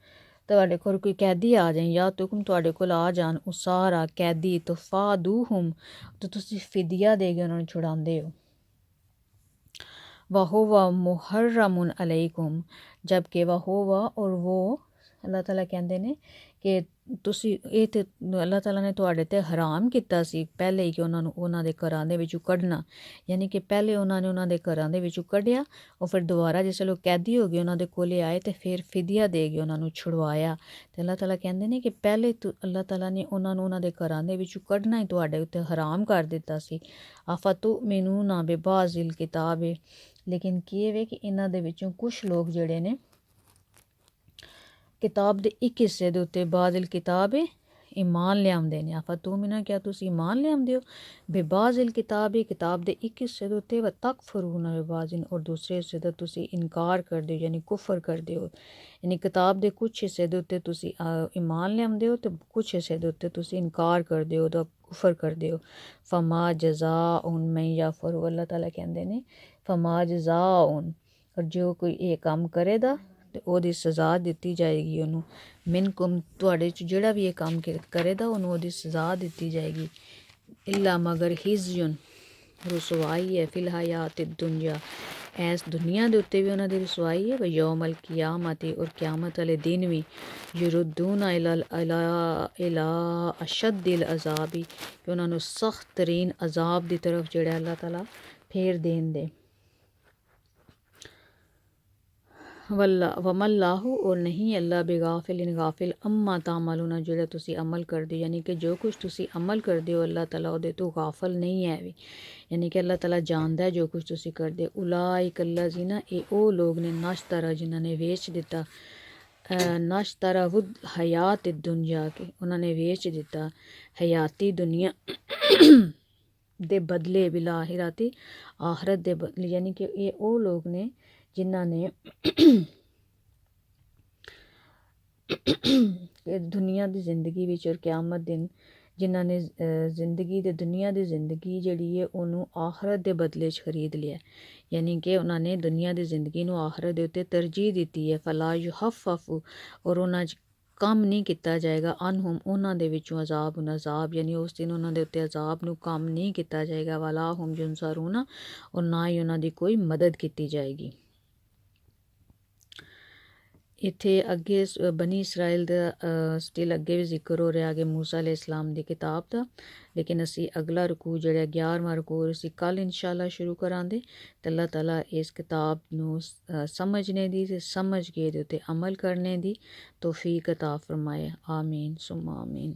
Speaker 1: ਤੁਹਾਡੇ ਕੋਲ ਕੋਈ ਕੈਦੀ ਆ ਜਾਏ ਜਾਂ ਤੁਕਮ ਤੁਹਾਡੇ ਕੋਲ ਆ ਜਾਣ ਉਸਾਰਾ ਕੈਦੀ ਤਫਾਦੂਹਮ, ਤਾਂ ਤੁਸੀਂ ਫਿਦਿਆ ਦੇ ਕੇ ਉਹਨਾਂ ਨੂੰ ਛੁਡਾਉਂਦੇ ਹੋ। ਵਹੁਵਾ ਮੁਹਰਰਮੁਨ ਅਲੈਕੁਮ ਜਬਕਿ ਵਹੁਵਾ ਔਰ ਉਹ ਅੱਲਾਹ ਤਾਲਾ ਕਹਿੰਦੇ ਨੇ ਕਿ ਤੁਸੀਂ ਇਹ ਤੇ ਅੱਲਾਹ ਤਾਲਾ ਨੇ ਤੁਹਾਡੇ ਤੇ ਹਰਾਮ ਕੀਤਾ ਸੀ, ਪਹਿਲੇ ਹੀ ਕਿ ਉਹਨਾਂ ਨੂੰ, ਉਹਨਾਂ ਦੇ ਘਰਾਂ ਦੇ ਵਿੱਚੋਂ ਕੱਢਣਾ। ਯਾਨੀ ਕਿ ਪਹਿਲੇ ਉਹਨਾਂ ਨੇ ਉਹਨਾਂ ਦੇ ਘਰਾਂ ਦੇ ਵਿੱਚੋਂ ਕੱਢਿਆ, ਉਹ ਫਿਰ ਦੁਬਾਰਾ ਜਿਸ ਲੋਕ ਕੈਦੀ ਹੋ ਗਏ, ਉਹਨਾਂ ਦੇ ਕੋਲੇ ਆਏ ਤੇ ਫਿਰ ਫਿਦਿਆ ਦੇ ਕੇ ਉਹਨਾਂ ਨੂੰ ਛੁਡਵਾਇਆ। ਤੇ ਅੱਲਾਹ ਤਾਲਾ ਕਹਿੰਦੇ ਨੇ ਕਿ ਪਹਿਲੇ ਤੋਂ, ਅੱਲਾਹ ਤਾਲਾ ਨੇ ਉਹਨਾਂ ਨੂੰ ਉਹਨਾਂ ਦੇ ਘਰਾਂ ਦੇ ਵਿੱਚੋਂ ਕੱਢਣਾ ਹੀ ਤੁਹਾਡੇ ਉੱਤੇ ਹਰਾਮ ਕਰ ਦਿੱਤਾ ਸੀ। ਆਫਤੂ ਮੈਨੂੰ ਨਾ ਬੇਬਾਜ਼ਿਲ ਕਿਤਾਬ। ਹੈ ਲੇਕਿਨ ਕੀ ਹੈ ਕਿ ਇਹਨਾਂ ਦੇ ਵਿੱਚੋਂ ਕੁਝ ਲੋਕ ਜਿਹੜੇ ਨੇ ਕਿਤਾਬ ਦੇ ਇੱਕ ਹਿੱਸੇ ਦੇ ਉੱਤੇ ਬਾਜ਼ਿਲ ਕਿਤਾਬ ਹੈ ਈਮਾਨ ਲਿਆਉਂਦੇ ਨੇ। ਆਫਾ ਤੂੰ ਮਿਨਾ ਕਿਆ ਤੁਸੀਂ ਈਮਾਨ ਲਿਆਉਂਦੇ ਹੋ? ਬੇਬਾਜ਼ਿਲ ਕਿਤਾਬ ਹੈ ਕਿਤਾਬ ਦੇ ਇੱਕ ਹਿੱਸੇ ਦੇ ਉੱਤੇ ਵ ਤਕਫਰੂਨ ਬੇਬਾਜ਼ਿਨ ਔਰ ਦੂਸਰੇ ਹਿੱਸੇ ਦਾ ਤੁਸੀਂ ਇਨਕਾਰ ਕਰਦੇ ਹੋ ਯਾਨੀ ਕੁਫਰ ਕਰਦੇ ਹੋ। ਯਾਨੀ ਕਿਤਾਬ ਦੇ ਕੁਝ ਹਿੱਸੇ ਦੇ ਉੱਤੇ ਤੁਸੀਂ ਅ, ਈਮਾਨ ਲਿਆਉਂਦੇ ਹੋ ਤੇ ਕੁਝ ਹਿੱਸੇ ਦੇ ਉੱਤੇ ਤੁਸੀਂ ਇਨਕਾਰ ਕਰਦੇ ਹੋ ਦਾ ਕੁਫਰ ਕਰਦੇ ਹੋ। ਫਮਾ ਜਜ਼ਾਉਨ ਮੈਂ ਯਾਫਰ ਅੱਲਾਹ ਤਾਲਾ ਕਹਿੰਦੇ ਨੇ ਫਮਾ ਜਜ਼ਾਉਨ ਔਰ ਜੋ ਕੋਈ ਇਹ ਕੰਮ ਕਰੇਗਾ ਤੇ ਉਹਦੀ ਸਜ਼ਾ ਦਿੱਤੀ ਜਾਏਗੀ ਉਹਨੂੰ। ਮਿਨਕੁਮ ਤੁਹਾਡੇ ਚ ਜਿਹੜਾ ਵੀ ਇਹ ਕੰਮ ਕਰ- ਕਰੇਗਾ, ਉਹਨੂੰ ਉਹਦੀ ਸਜ਼ਾ ਦਿੱਤੀ ਜਾਏਗੀ। ਇਲਾ ਮਗਰ ਹਿਜ਼ਯੁਨ, ਰਸਵਾਈ ਹੈ ਫਿਲ ਹਯਾਤ ਦੁਨਿਆ। ਐਸ ਦੁਨੀਆ ਦੇ ਉੱਤੇ ਵੀ ਉਹਨਾਂ ਦੀ ਰਸਵਾਈ ਹੈ, ਵੇ ਯੌਮਲ ਕਿਆਮਤ ਔਰ ਕਿਆਮਤ ਵਾਲੇ ਦਿਨ ਵੀ। ਯਰਦੂਨ ਇਲਾ ਇਲਾ ਇਲਾ ਅਸ਼ਦਿਲ ਅਜ਼ਾਬੀ, ਕਿ ਉਹਨਾਂ ਨੂੰ ਸਖਤ ਤਰੀਨ ਅਜ਼ਾਬ ਦੀ ਤਰਫ ਜਿਹੜਾ ਅੱਲਾਹ ਤਾਲਾ ਫੇਰ ਦੇਣ ਦੇ। ਵੱਲਾ ਵਮੱਲਾਹੂ ਔਰ ਨਹੀਂ ਅੱਲਾ ਬੇਗਾਫਿਲ ਗਾਫਿਲ ਅੰਮਾ ਤਾਮਲੂਨਾ ਜਿਹੜਾ ਤੁਸੀਂ ਅਮਲ ਕਰਦੇ ਹੋ ਯਾਨੀ ਕਿ ਜੋ ਕੁਝ ਤੁਸੀਂ ਅਮਲ ਕਰਦੇ ਹੋ ਅੱਲਾਹ ਤਾਲਾ ਉਹਦੇ ਤੋਂ ਗਾਫਲ ਨਹੀਂ ਹੈ ਵੀ ਯਾਨੀ ਕਿ ਅੱਲਾਹ ਤਾਲਾ ਜਾਣਦਾ ਹੈ ਜੋ ਕੁਝ ਤੁਸੀਂ ਕਰਦੇ ਹੋ। ਉਲਾਇਕ ਅੱਲਾਜ਼ੀਨਾ ਇਹ ਉਹ ਲੋਕ ਨੇ ਨਸ਼ਤਰਾ ਜਿਨ੍ਹਾਂ ਨੇ ਵੇਚ ਦਿੱਤਾ ਨਸ਼ਤਰਾ ਵੁਦ ਹਯਾਤ ਦੁਨੀਆ ਕੇ ਉਹਨਾਂ ਨੇ ਵੇਚ ਦਿੱਤਾ ਹਯਾਤੀ ਦੁਨੀਆ ਦੇ ਬਦਲੇ ਬਿਲਾ ਆਖਿਰਾਤੀ ਆਖਰਤ ਦੇ ਬਦਲੇ ਯਾਨੀ ਕਿ ਇਹ ਉਹ ਲੋਕ ਨੇ ਜਿਨ੍ਹਾਂ ਨੇ ਦੁਨੀਆ ਦੀ ਜ਼ਿੰਦਗੀ ਵਿੱਚ ਔਰ ਕਿਆਮਤ ਦਿਨ ਜਿਨ੍ਹਾਂ ਨੇ ਜ਼ਿੰਦਗੀ ਤੇ ਦੁਨੀਆ ਦੀ ਜ਼ਿੰਦਗੀ ਜਿਹੜੀ ਹੈ ਉਹਨੂੰ ਆਖਰਤ ਦੇ ਬਦਲੇ 'ਚ ਖਰੀਦ ਲਿਆ ਯਾਨੀ ਕਿ ਉਹਨਾਂ ਨੇ ਦੁਨੀਆ ਦੀ ਜ਼ਿੰਦਗੀ ਨੂੰ ਆਖਰਤ ਦੇ ਉੱਤੇ ਤਰਜੀਹ ਦਿੱਤੀ ਹੈ। ਫਲਾ ਯੁਹਫਫੂ, ਔਰ ਉਹਨਾਂ 'ਚ ਕੰਮ ਨਹੀਂ ਕੀਤਾ ਜਾਏਗਾ। ਅਨਹੁਮ, ਉਹਨਾਂ ਦੇ ਵਿੱਚੋਂ ਅਜ਼ਾਬ ਅਜ਼ਾਬ, ਯਾਨੀ ਉਸ ਦਿਨ ਉਹਨਾਂ ਦੇ ਉੱਤੇ ਅਜ਼ਾਬ ਨੂੰ ਕੰਮ ਨਹੀਂ ਕੀਤਾ ਜਾਏਗਾ। ਵਲਾ ਹਮ ਜੁਨਸਰੂਨਾ ਔਰ ਨਾ ਹੀ ਉਹਨਾਂ ਦੀ ਕੋਈ ਮਦਦ ਕੀਤੀ ਜਾਏਗੀ। ਇੱਥੇ ਅੱਗੇ ਸ- ਬਨੀ ਇਸਰਾਇਲ ਦਾ ਸਟਿਲ ਅੱਗੇ ਵੀ ਜ਼ਿਕਰ ਹੋ ਰਿਹਾ ਕਿ ਮੂਸਾ ਅਲੈਹ ਇਸਲਾਮ ਦੀ ਕਿਤਾਬ ਦਾ ਲੇਕਿਨ ਅਸੀਂ ਅਗਲਾ ਰਕੂ ਜਿਹੜਾ 11ਵਾਂ ਰਕੂ ਅਸੀਂ ਕੱਲ ਇਨਸ਼ਾਅੱਲਾ ਸ਼ੁਰੂ ਕਰਾਂਗੇ ਤੇ ਅੱਲਾਹ ਤਾਲਾ ਇਸ ਕਿਤਾਬ ਨੂੰ ਸ- ਅ, ਸਮਝਣੇ ਦੀ ਤੇ ਸਮਝ ਕੇ ਇਹਦੇ ਉੱਤੇ ਅਮਲ ਕਰਨੇ ਦੀ ਤੌਫੀਕ عطا ਫਰਮਾਏ ਆਮੀਨ ਸੁਮਾ ਆਮੀਨ